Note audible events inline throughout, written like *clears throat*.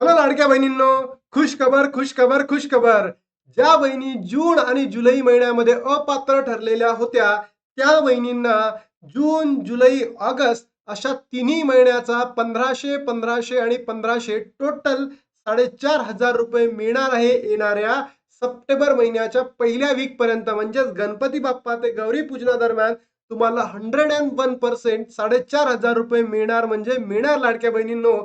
Hello लाडक्या बहिणींनो खुश खबर खुश खबर खुश खबर. ज्या बहिणी जून आणि जुलै महिन्यामध्ये अपात्र ठरलेल्या होत्या त्या बहिणींना जून जुलै ऑगस्ट अशा तिन्ही महिन्याचा पंधराशे पंधराशे आणि पंधराशे टोटल साडेचार हजार रुपये मिळणार आहे येणाऱ्या सप्टेंबर महिन्याच्या पहिल्या वीक पर्यंत. म्हणजेच गणपती बाप्पा ते गौरी पूजना दरम्यान तुम्हाला हंड्रेड अँड वन पर्सेंट साडेचार हजार रुपये मिळणार म्हणजे मिळणार लाडक्या बहिणींनो.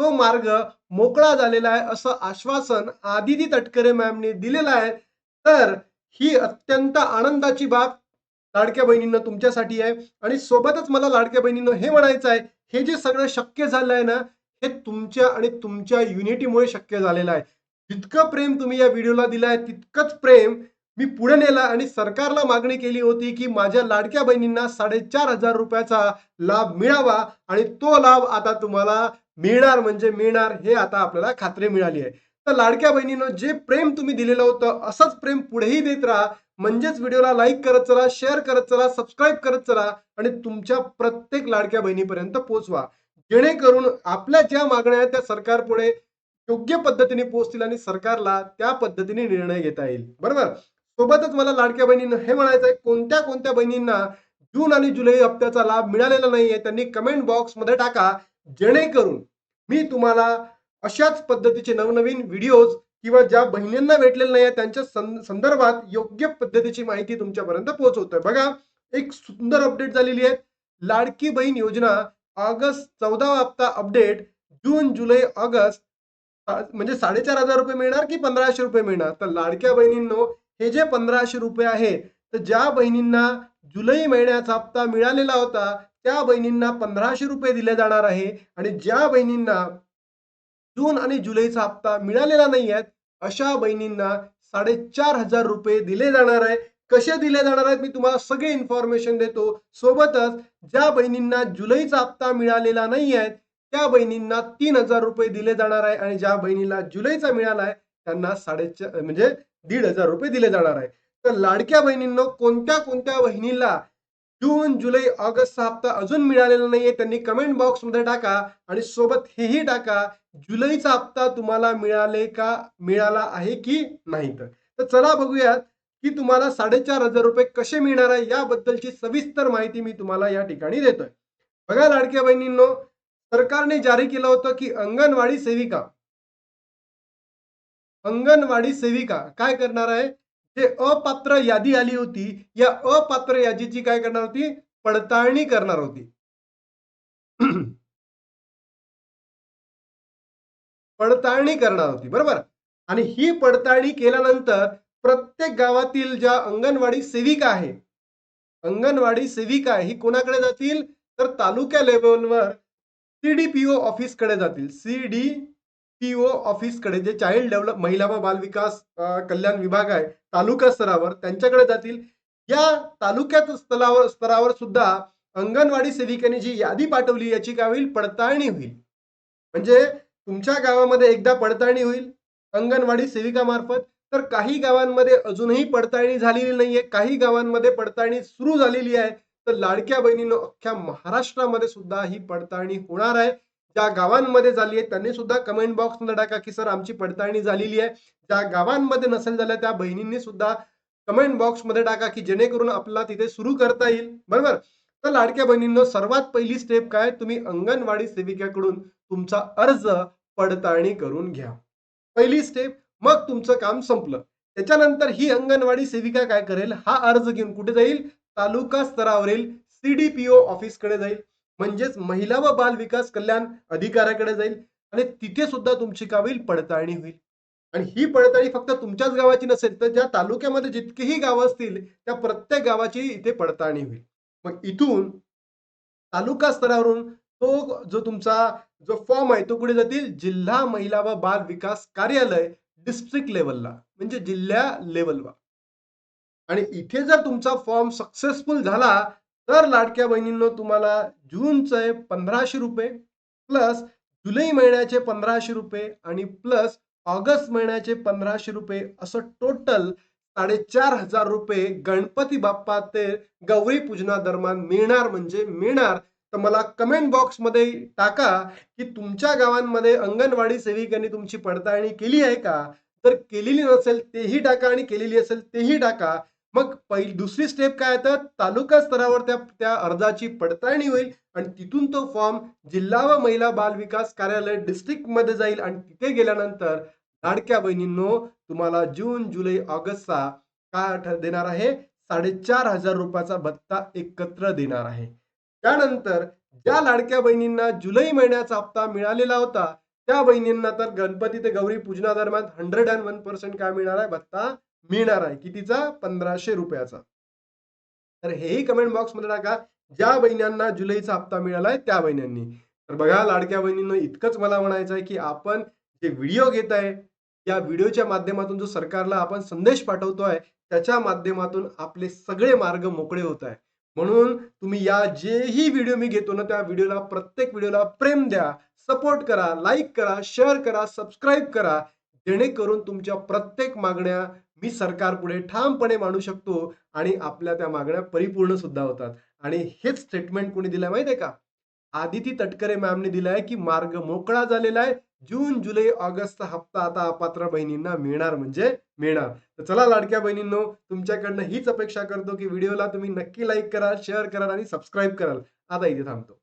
तो मार्ग मोकळा झालेला आहे असं आश्वासन आदिती तटकरे मॅमने दिलेलं आहे. तर ही अत्यंत आनंदाची बाब लाडक्या बहिणींना तुमच्यासाठी आहे. आणि सोबतच मला लाडक्या बहिणींना हे म्हणायचं आहे हे जे सगळं शक्य झालं आहे ना हे तुमच्या आणि तुमच्या युनिटीमुळे शक्य झालेलं आहे. जितकं प्रेम तुम्ही या व्हिडिओला दिलं आहे तितकंच प्रेम मी पुढे नेला आणि सरकारला मागणी केली होती की माझ्या लाडक्या बहिणींना साडेचार हजार रुपयाचा लाभ मिळावा आणि तो लाभ आता तुम्हाला मिळणार म्हणजे मिळणार हे आता आपल्याला खात्री मिळाली आहे. तर लाडक्या बहिणीनं जे प्रेम तुम्ही दिलेलं होतं असंच प्रेम पुढेही देत राहा. म्हणजेच व्हिडिओला लाईक करत चला शेअर करत चला सबस्क्राईब करत चला आणि तुमच्या प्रत्येक लाडक्या बहिणीपर्यंत पोहोचवा. जेणेकरून आपल्या ज्या मागण्या आहेत त्या सरकारपुढे योग्य पद्धतीने पोहोचतील आणि सरकारला त्या पद्धतीने निर्णय घेता येईल. बरोबर? सोबतच मला लाडक्या बहिणींना हे म्हणायचं आहे कोणत्या कोणत्या बहिणींना जून आणि जुलै हप्त्याचा लाभ मिळालेला नाहीये त्यांनी कमेंट बॉक्समध्ये टाका. जेणेकरून मी तुम्हाला अशाच पद्धतीचे नवनवीन व्हिडिओज किंवा ज्या बहिणींना भेटलेल्या नाही त्यांच्या सं- संदर्भात योग्य पद्धतीची माहिती तुमच्यापर्यंत पोहोचवतोय. बघा एक सुंदर अपडेट झालेली आहे. लाडकी बहीण योजना ऑगस्ट चौदा हप्ता अपडेट जून जुलै ऑगस्ट म्हणजे साडेचार हजार रुपये मिळणार की पंधराशे रुपये मिळणार? तर लाडक्या बहिणींनो हे जे पंधराशे रुपये आहे तर ज्या बहिणींना जुलै महिन्याचा हप्ता मिळालेला होता त्या बहिणींना पंधराशे रुपये दिले जाणार आहे. आणि ज्या बहिणींना जून आणि जुलैचा हप्ता मिळालेला नाही आहेत अशा बहिणींना साडेचार हजार रुपये दिले जाणार आहे. कसे दिले जाणार आहेत मी तुम्हाला सगळे इन्फॉर्मेशन देतो. सोबतच ज्या बहिणींना जुलैचा हप्ता मिळालेला नाही आहे त्या बहिणींना तीन हजार रुपये दिले जाणार आहे. आणि ज्या बहिणीला जुलैचा मिळाला आहे त्यांना साडेचार म्हणजे दीड हजार रुपये दिले जाणार आहे. तर लाडक्या बहिणींनो कोणत्या कोणत्या बहिणीला जून जुलै ऑगस्टचा हप्ता अजून मिळालेला नाहीये त्यांनी कमेंट बॉक्समध्ये टाका आणि सोबत हेही टाका जुलैचा हप्ता तुम्हाला मिळाले का मिळाला आहे की नाही तर. तर चला बघूयात की तुम्हाला साडेचार हजार रुपये कसे मिळणार आहे याबद्दलची सविस्तर माहिती मी तुम्हाला या ठिकाणी देतोय. बघा लाडक्या बहिणींनो सरकारने जारी केलं होतं की अंगणवाडी सेविका अंगणवाडी सेविका काय करणार आहे? जे अपात्र यादी आली होती या अपात्र यादीची काय करणार होती? पडताळणी करणार होती. *clears throat* पडताळणी करणार होती बरोबर? आणि ही पडताळणी केल्यानंतर प्रत्येक गावातील ज्या अंगणवाडी सेविका आहे अंगणवाडी सेविका आहे ही कोणाकडे जातील? तर तालुक्या लेवलवर सीडीपीओ ऑफिसकडे जातील. सी पीओ ऑफिसकडे जे चाइल्ड डेव्हलप महिला व बाल विकास कल्याण विभाग आहे तालुका स्तरावर त्यांच्याकडे जातील. या तालुक्यात स्तरावर स्तरावर सुद्धा अंगणवाडी सेविकांनी जी यादी पाठवली याची काय होईल? पडताळणी होईल. म्हणजे तुमच्या गावामध्ये एकदा पडताळणी होईल अंगणवाडी सेविकामार्फत. तर काही गावांमध्ये अजूनही पडताळणी झालेली नाहीये. काही गावांमध्ये पडताळणी सुरू झालेली आहे. तर लाडक्या बहिणीनं अख्ख्या महाराष्ट्रामध्ये सुद्धा ही पडताळणी होणार आहे. ज्या गावांमध्ये झाली आहे त्यांनी सुद्धा कमेंट बॉक्समध्ये टाका की सर आमची पडताळणी झालेली आहे. ज्या गावांमध्ये नसेल झाल्या त्या बहिणींनी सुद्धा कमेंट बॉक्समध्ये टाका की जेणेकरून आपल्याला तिथे सुरू करता येईल. बरोबर? तर लाडक्या बहिणींनो सर्वात पहिली स्टेप काय? तुम्ही अंगणवाडी सेविकेकडून तुमचा अर्ज पडताळणी करून घ्या. पहिली स्टेप मग तुमचं काम संपलं. त्याच्यानंतर ही अंगणवाडी सेविका काय करेल? हा अर्ज घेऊन कुठे जाईल? तालुका स्तरावरील सीडीपीओ ऑफिसकडे जाईल. म्हणजेच महिला व बाल विकास कल्याण अधिकाऱ्याकडे जाईल आणि तिथे सुद्धा तुमची काय होईल पडताळणी होईल. आणि ही पडताळणी फक्त तुमच्याच गावाची नसेल तर ज्या तालुक्यामध्ये जितकेही गावं असतील त्या प्रत्येक गावाची इथे पडताळणी होईल. मग इथून तालुका स्तरावरून तो जो तुमचा जो फॉर्म आहे तो कुठे जातील? जिल्हा महिला व बाल विकास कार्यालय डिस्ट्रिक्ट लेवलला म्हणजे जिल्हा लेवलला आणि इथे जर तुमचा फॉर्म सक्सेसफुल झाला तर लाडक्या बहिणींनो तुम्हाला जूनचे पंधराशे रुपये प्लस जुलै महिन्याचे पंधराशे रुपये आणि प्लस ऑगस्ट महिन्याचे पंधराशे रुपये असं टोटल साडेचार हजार रुपये गणपती बाप्पा ते गौरी पूजना दरम्यान मिळणार म्हणजे मिळणार. तर मला कमेंट बॉक्समध्ये टाका की तुमच्या गावांमध्ये अंगणवाडी सेविकांनी तुमची पडताळणी केली आहे का? जर केलेली नसेल तेही टाका आणि केलेली असेल तेही टाका. मग पहिली दुसरी स्टेप काय तर तालुका स्तरावर त्या त्या अर्जाची पडताळणी होईल आणि तिथून तो फॉर्म जिल्हा व महिला बाल विकास कार्यालय डिस्ट्रिक्टमध्ये जाईल आणि तिथे गेल्यानंतर लाडक्या बहिणींनो तुम्हाला जून जुलै ऑगस्टचा काय देणार आहे. साडेचार हजार रुपयाचा भत्ता एकत्र देणार आहे. त्यानंतर ज्या लाडक्या बहिणींना जुलै महिन्याचा हप्ता मिळालेला होता त्या बहिणींना तर गणपती ते गौरी पूजना दरम्यान हंड्रेड अँड वन पर्सेंट काय मिळणार आहे? भत्ता मिळणार आहे. कितीचा? पंधराशे रुपयाचा. तर हेही कमेंट बॉक्समध्ये टाका. ज्या बहिणींना जुलैचा हप्ता मिळालाय त्या बहिणींनी. तर बघा लाडक्या बहिणींना इतकंच मला म्हणायचं आहे की आपण जे व्हिडिओ घेत आहे या व्हिडिओच्या माध्यमातून जो सरकारला आपण संदेश पाठवतोय त्याच्या माध्यमातून आपले सगळे मार्ग मोकळे होत आहे. म्हणून तुम्ही या जेही व्हिडिओ मी घेतो ना त्या व्हिडिओला प्रत्येक व्हिडिओला प्रेम द्या सपोर्ट करा लाईक करा शेअर करा सबस्क्राईब करा. जेणेकरून तुमच्या प्रत्येक मागण्या मी सरकारपुढे ठामपणे मांडू शकतो आणि आपल्या त्या मागण्या परिपूर्ण सुद्धा होतात. आणि हेच स्टेटमेंट कोणी दिलंय माहितीये का? आदिती तटकरे मॅमने दिलाय की मार्ग मोकळा झालेला आहे. जून जुलै ऑगस्टचा हप्ता आता अपात्र बहिणींना मिळणार म्हणजे मिळणार. तर चला लाडक्या बहिणींनो तुमच्याकडनं हीच अपेक्षा करतो की व्हिडिओला तुम्ही नक्की लाईक कराल शेअर कराल आणि सबस्क्राईब कराल. आता इथे थांबतो.